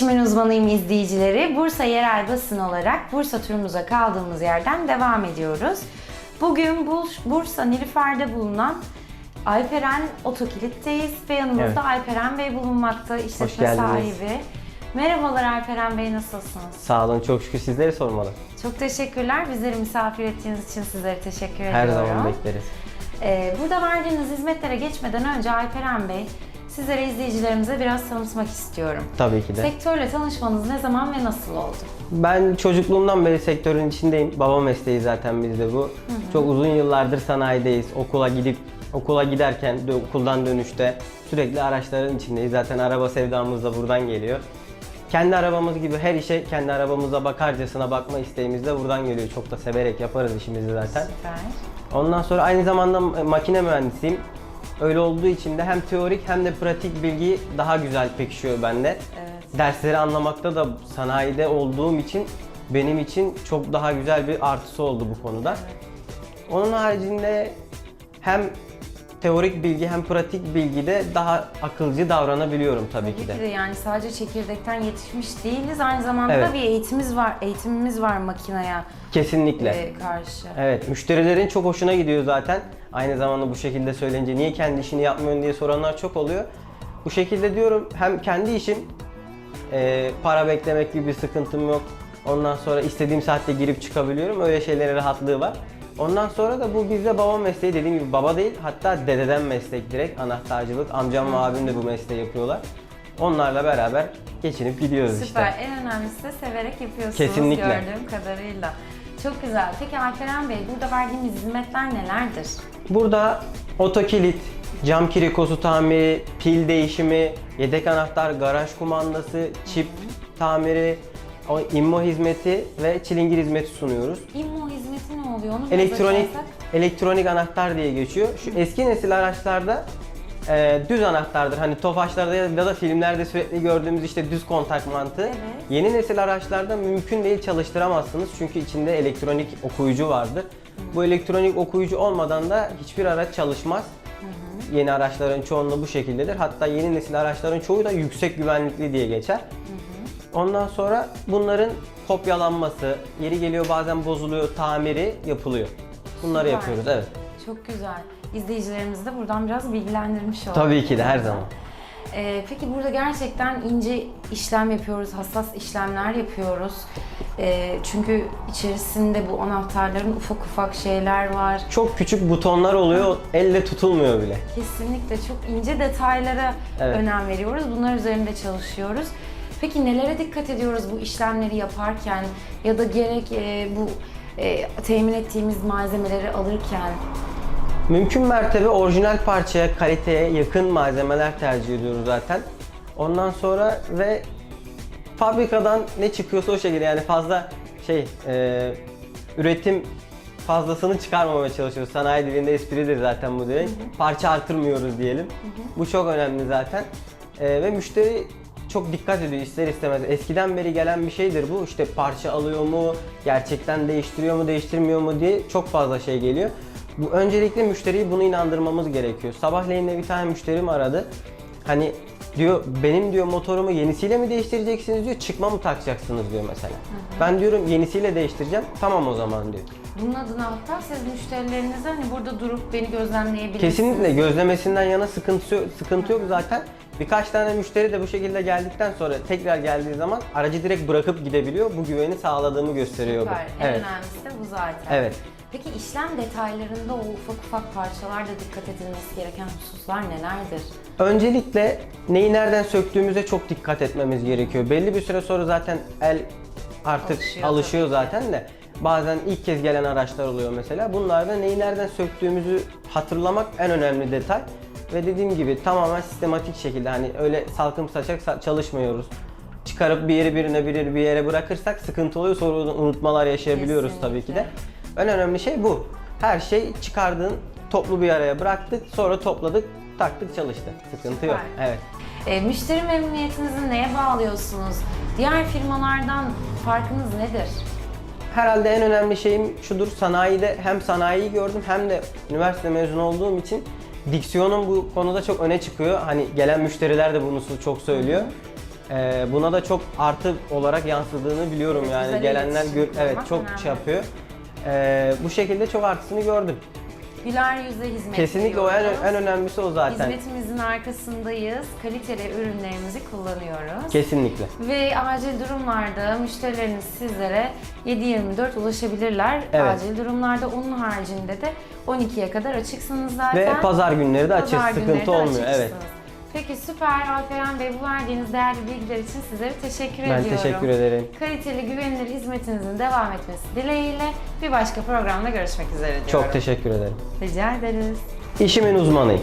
Değişimin uzmanıyım izleyicileri. Bursa Yerel Basın olarak Bursa turumuza kaldığımız yerden devam ediyoruz. Bugün Burs- Bursa Nilüfer'de bulunan Alperen Otokilit'teyiz ve yanımızda Evet. Alperen Bey bulunmakta, işletme sahibi. Merhabalar Alperen Bey, nasılsınız? Sağ olun, çok şükür sizleri sormalı. Çok teşekkürler. Bizleri misafir ettiğiniz için sizlere teşekkür Her ediyorum. zaman bekleriz. Ee, burada verdiğiniz hizmetlere geçmeden önce Alperen Bey, sizlere izleyicilerimize biraz tanıtmak istiyorum. Tabii ki de. Sektörle tanışmanız ne zaman ve nasıl oldu? Ben çocukluğumdan beri sektörün içindeyim. Baba mesleği zaten bizde bu. Çok uzun yıllardır sanayideyiz. Okula gidip okula giderken okuldan dönüşte sürekli araçların içindeyiz. Zaten araba sevdamız da buradan geliyor. Kendi arabamız gibi her işe kendi arabamıza bakarcasına bakma isteğimiz de buradan geliyor. Çok da severek yaparız işimizi zaten. Süper. Ondan sonra aynı zamanda makine mühendisiyim. Öyle olduğu için de hem teorik hem de pratik bilgi daha güzel pekişiyor bende. Evet. Dersleri anlamakta da sanayide olduğum için benim için çok daha güzel bir artısı oldu bu konuda. Onun haricinde hem teorik bilgi hem pratik bilgide daha akılcı davranabiliyorum tabii, Tabii ki de. ki de yani sadece çekirdekten yetişmiş değiliz. Aynı zamanda Evet. bir eğitimimiz var. Eğitimimiz var makineye Kesinlikle. e, karşı. Evet, müşterilerin çok hoşuna gidiyor zaten. Aynı zamanda bu şekilde söyleyince niye kendi işini yapmıyorsun diye soranlar çok oluyor. Bu şekilde diyorum hem kendi işim, e, para beklemek gibi bir sıkıntım yok. Ondan sonra istediğim saatte girip çıkabiliyorum. Öyle şeylere rahatlığı var. Ondan sonra da bu bizde baba mesleği dediğim gibi baba değil hatta dededen meslek direkt anahtarcılık. Amcam ve abim de bu mesleği yapıyorlar. Onlarla beraber geçinip gidiyoruz Süper. işte. En önemlisi de severek yapıyorsunuz Kesinlikle. gördüğüm kadarıyla. Çok güzel. Peki Alperen Bey burada verdiğimiz hizmetler nelerdir? Burada otokilit, cam kirikosu tamiri, pil değişimi, yedek anahtar, garaj kumandası, çip tamiri, o immo hizmeti ve çilingir hizmeti sunuyoruz. İmmo hizmeti ne oluyor? Onu biraz Elektronik açarsak. elektronik anahtar diye geçiyor. Şu eski nesil araçlarda e, düz anahtardır. Hani Tofaşlarda ya da filmlerde sürekli gördüğümüz işte düz kontak mantığı. Evet. Yeni nesil araçlarda mümkün değil çalıştıramazsınız çünkü içinde elektronik okuyucu vardır. Bu elektronik okuyucu olmadan da hiçbir araç çalışmaz. Yeni araçların çoğunluğu bu şekildedir. Hatta yeni nesil araçların çoğu da yüksek güvenlikli diye geçer. Ondan sonra bunların kopyalanması, yeri geliyor bazen bozuluyor, tamiri yapılıyor. Bunları Süper. yapıyoruz evet. Çok güzel. İzleyicilerimizi de buradan biraz bilgilendirmiş olduk. Tabii ki de her zaman. Ee, peki burada gerçekten ince işlem yapıyoruz, hassas işlemler yapıyoruz. Ee, çünkü içerisinde bu anahtarların ufak ufak şeyler var. Çok küçük butonlar oluyor, elle tutulmuyor bile. Kesinlikle çok ince detaylara Evet. önem veriyoruz. Bunlar üzerinde çalışıyoruz. Peki nelere dikkat ediyoruz bu işlemleri yaparken ya da gerek e, bu e, temin ettiğimiz malzemeleri alırken? Mümkün mertebe orijinal parçaya, kaliteye yakın malzemeler tercih ediyoruz zaten. Ondan sonra ve fabrikadan ne çıkıyorsa o şekilde yani fazla şey e, üretim fazlasını çıkarmamaya çalışıyoruz. Sanayi dilinde espridir zaten bu direkt. Parça artırmıyoruz diyelim. Bu çok önemli zaten. E, ve müşteri çok dikkat ediyor ister istemez. Eskiden beri gelen bir şeydir bu. İşte parça alıyor mu, gerçekten değiştiriyor mu, değiştirmiyor mu diye çok fazla şey geliyor. Bu öncelikle müşteriyi bunu inandırmamız gerekiyor. Sabahleyin de bir tane müşterim aradı. Hani diyor benim diyor motorumu yenisiyle mi değiştireceksiniz diyor, çıkma mı takacaksınız diyor mesela. Ben diyorum yenisiyle değiştireceğim. Tamam o zaman diyor. Bunun adına hatta siz müşterilerinize hani burada durup beni gözlemleyebilirsiniz. Kesinlikle gözlemesinden yana sıkıntı sıkıntı yok zaten. Birkaç tane müşteri de bu şekilde geldikten sonra tekrar geldiği zaman aracı direkt bırakıp gidebiliyor. Bu güveni sağladığımı gösteriyor bu. Süper. En Evet. önemlisi de bu zaten. Evet. Peki işlem detaylarında o ufak ufak parçalarda dikkat edilmesi gereken hususlar nelerdir? Öncelikle neyi nereden söktüğümüze çok dikkat etmemiz gerekiyor. Belli bir süre sonra zaten el artık Alışıyor alışıyor, zaten de. Bazen ilk kez gelen araçlar oluyor mesela. Bunlarda neyi nereden söktüğümüzü hatırlamak en önemli detay. Ve dediğim gibi tamamen sistematik şekilde hani öyle salkım saçak sa- çalışmıyoruz. Çıkarıp bir yeri birine bir bir yere bırakırsak sıkıntı oluyor sonra unutmalar yaşayabiliyoruz tabii ki de. En önemli şey bu. Her şey çıkardığın toplu bir araya bıraktık sonra topladık taktık çalıştı. Sıkıntı yok. Süper. Evet. E, müşteri memnuniyetinizi neye bağlıyorsunuz? Diğer firmalardan farkınız nedir? Herhalde en önemli şeyim şudur. Sanayide hem sanayiyi gördüm hem de üniversite mezunu olduğum için diksiyonum bu konuda çok öne çıkıyor. Hani gelen müşteriler de bunu çok söylüyor. Ee, buna da çok artı olarak yansıdığını biliyorum Evet, yani gelenler gör- evet çok önemli. şey yapıyor. Ee, bu şekilde çok artısını gördüm. Güler yüzle hizmet Kesinlikle o en, en önemlisi o zaten. Hizmetimizin arkasındayız. Kaliteli ürünlerimizi kullanıyoruz. Kesinlikle. Ve acil durumlarda müşterileriniz sizlere 7-24 ulaşabilirler. Evet. Acil durumlarda onun haricinde de 12'ye kadar açıksınız zaten. Ve pazar günleri de günleri sıkıntı de olmuyor. Evet. Peki süper Alperen Bey bu verdiğiniz değerli bilgiler için sizlere teşekkür Ben ediyorum. teşekkür ederim. Kaliteli güvenilir hizmetinizin devam etmesi dileğiyle bir başka programda görüşmek üzere diyorum. Çok teşekkür ederim. Rica ederiz. İşimin uzmanıyım.